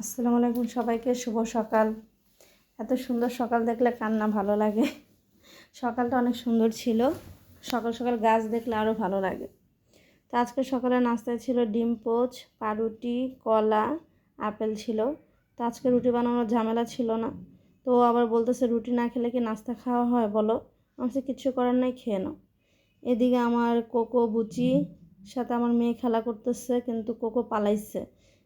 আসসালামু আলাইকুম সবাইকে, শুভ সকাল। এত সুন্দর সকাল দেখলে কান্না ভালো লাগে। সকালটা অনেক সুন্দর ছিল। সকাল সকাল গাছ দেখলে আরও ভালো লাগে। তো আজকে সকালে নাস্তায় ছিল ডিম, পোচ, পাউরুটি, কলা, আপেল ছিল। তো আজকে রুটি বানানোর ঝামেলা ছিল না। তো আবার বলতেছে, রুটি না খেলে কি নাস্তা খাওয়া হয়? বলো। আমার সে কিচ্ছু করার নাই, খেয়ে নাও। এদিকে আমার কোকো বুচি, সাথে আমার মেয়ে খেলা করতেছে, কিন্তু কোকো পালাইছে।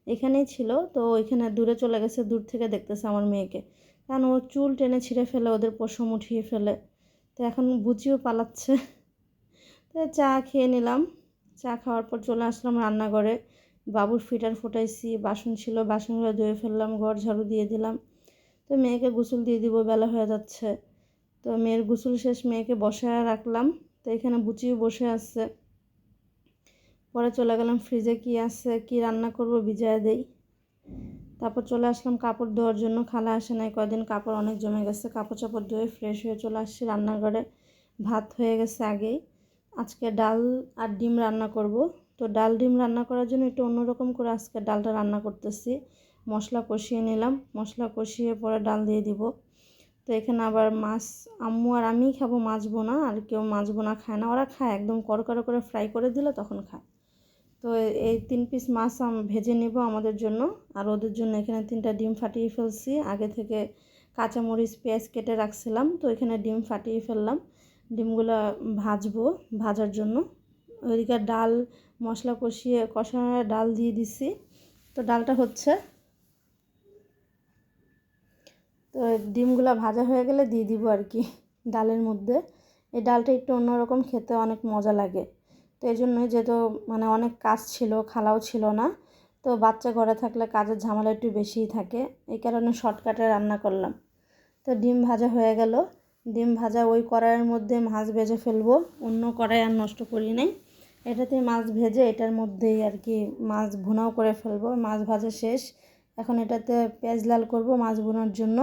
এখানেই ছিল। তো ওইখানে দূরে চলে গেছে, দূর থেকে দেখতেছে আমার মেয়েকে। কারণ ও চুল টেনে ছিঁড়ে ফেলে, ওদের পশম উঠিয়ে ফেলে। তো এখন বুঝিও পালাচ্ছে। তো চা খেয়ে নিলাম। চা খাওয়ার পর চলে আসলাম রান্নাঘরে। বাবুর ফিটার ফুটাইছি, বাসন ছিল, বাসনগুলো ধুয়ে ফেললাম, ঘর ঝাড়ু দিয়ে দিলাম। তো মেয়েকে গোসল দিয়ে দিব, বেলা হয়ে যাচ্ছে। তো মেয়ের গোসল শেষ, মেয়েকে বসায় রাখলাম। তো এখানে বুচিও বসে আছে। পরে চলে গেলাম ফ্রিজে কি আছে, কি রান্না করব ভিজায় দেই। তারপর চলে আসলাম কাপড় ধোয়ার জন্য, খালা আসে নাই কদিন কাপড় অনেক জমে গেছে, কাপড় চাপড় ধুয়ে ফ্রেশ হয়ে চলে আসছি রান্নাঘরে। ভাত হয়ে গেছে আগেই। আজকে ডাল আর ডিম রান্না করব। তো ডাল ডিম রান্না করার জন্য একটু অন্যরকম করে আজকে ডালটা রান্না করতেছি। মশলা কষিয়ে নিলাম, মশলা কষিয়ে পরে ডাল দিয়ে দিব। তো এখানে আবার মাছ, আম্মু আর আমিই খাব, মাছ বোনা, আর কেউ মাছ বোনা খায় না। ওরা খায়, একদম করকরে করে ফ্রাই করে দিলে তখন খায়। তো এই তিন পিস মাছ ভেজে নেব আমাদের জন্য। আর ওদের জন্য এখানে তিনটা ডিম ফাটিয়ে ফেলছি। আগে থেকে কাঁচামরিচ, পেঁয়াজ কেটে রাখছিলাম, তো এখানে ডিম ফাটিয়ে ফেললাম। ডিমগুলো ভাজবো, ভাজার জন্য। ওইদিকে ডাল, মশলা কষিয়ে কষানো ডাল দিয়ে দিছি। তো ডালটা হচ্ছে তো ডিমগুলো ভাজা হয়ে গেলে দিয়ে দিব আর কি ডালের মধ্যে। এই ডালটা একটু অন্যরকম খেতে অনেক মজা লাগে। তো এই জন্যই যেহেতু মানে অনেক কাজ ছিল, খালাও ছিল না, তো বাচ্চা ঘরে থাকলে কাজের ঝামেলা একটু বেশিই থাকে। এই কারণে শর্টকাটে রান্না করলাম। তো ডিম ভাজা হয়ে গেল। ডিম ভাজা ওই কড়াইয়ের মধ্যে মাছ ভেজে ফেলব। অন্য কড়াই আর নষ্ট করি নাই। এটাতে মাছ ভেজে এটার মধ্যেই আর কি মাছ ভুনাও করে ফেলব। মাছ ভাজা শেষ। এখন এটাতে পেঁয়াজ লাল করব মাছ ভুনার জন্য।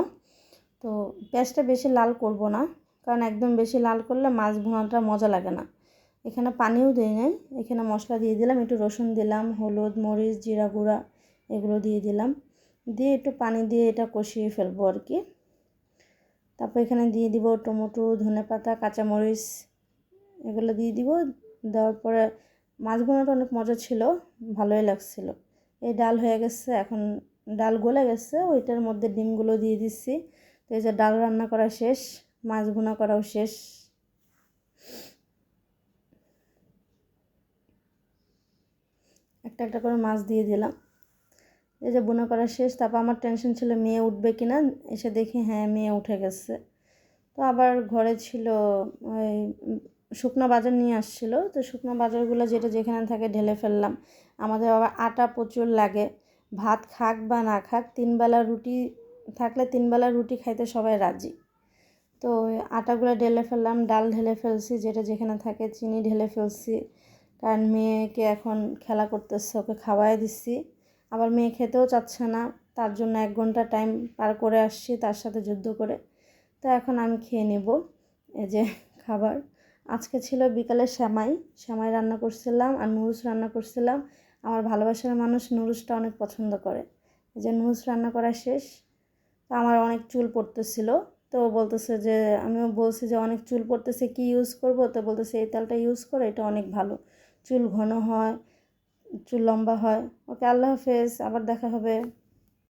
তো পেঁয়াজটা বেশি লাল করব না, কারণ একদম বেশি লাল করলে মাছ ভুনাটা মজা লাগে না। এখানে পানিও দিই নাই। এখানে মশলা দিয়ে দিলাম, একটু রসুন দিলাম, হলুদ, মরিচ, জিরা গুঁড়া এগুলো দিয়ে দিলাম। দিয়ে একটু পানি দিয়ে এটা কষিয়ে ফেলব আর কি। তারপর এখানে দিয়ে দিব টমেটো, ধনে পাতা, কাঁচামরিচ এগুলো দিয়ে দিব। দেওয়ার পরে মাছ বোনাটা অনেক মজা ছিল, ভালোই লাগছিল। এই ডাল হয়ে গেছে, এখন ডাল গলে গেছে, ওইটার মধ্যে ডিমগুলো দিয়ে দিচ্ছি। তো এই যে ডাল রান্না করা শেষ, মাছ বোনা করাও শেষ। একটা একটা করে মাছ দিয়ে দিলাম। এই যে বোনা করা শেষ, তারপর আমার টেনশন ছিল মেয়ে উঠবে কি না এসে দেখি হ্যাঁ মেয়ে উঠে গেছে। তো আবার ঘরে ছিল ওই শুকনো বাজার নিয়ে আসছিল। তো শুকনো বাজারগুলো যেটা যেখানে থাকে ঢেলে ফেললাম। আমাদের আবার আটা প্রচুর লাগে। ভাত খাক বা না খাক, তিনবেলা রুটি থাকলে তিনবেলা রুটি খাইতে সবাই রাজি। তো আটাগুলো ঢেলে ফেললাম, ডাল ঢেলে ফেলছি, যেটা যেখানে থাকে চিনি ঢেলে ফেলছি। কারণ মেয়েকে এখন খেলা করতেছে, ওকে খাওয়াই দিচ্ছি আবার মেয়ে খেতেও চাচ্ছে না, তার জন্য এক ঘণ্টা টাইম পার করে আসছি, তার সাথে যুদ্ধ করে। তো এখন আমি খেয়ে নেব এই যে খাবার। আজকে ছিল বিকালে শ্যামাই শ্যামাই রান্না করছিলাম আর নুরুস রান্না করছিলাম। আমার ভালোবাসার মানুষ নুরুসটা অনেক পছন্দ করে। এই যে নুরুস রান্না করা শেষ, তো আমার অনেক চুল পড়তেছিল। তো বলতেছে যে, আমিও বলছি যে, অনেক চুল পড়তেছে, কি ইউজ করব? তো বলতেছে, এই তেলটা ইউজ করো, এটা অনেক ভালো। চুল ঘন হয় চুল লম্বা হয়। ওকে আল্লাহ হাফেজ আবার দেখা হবে।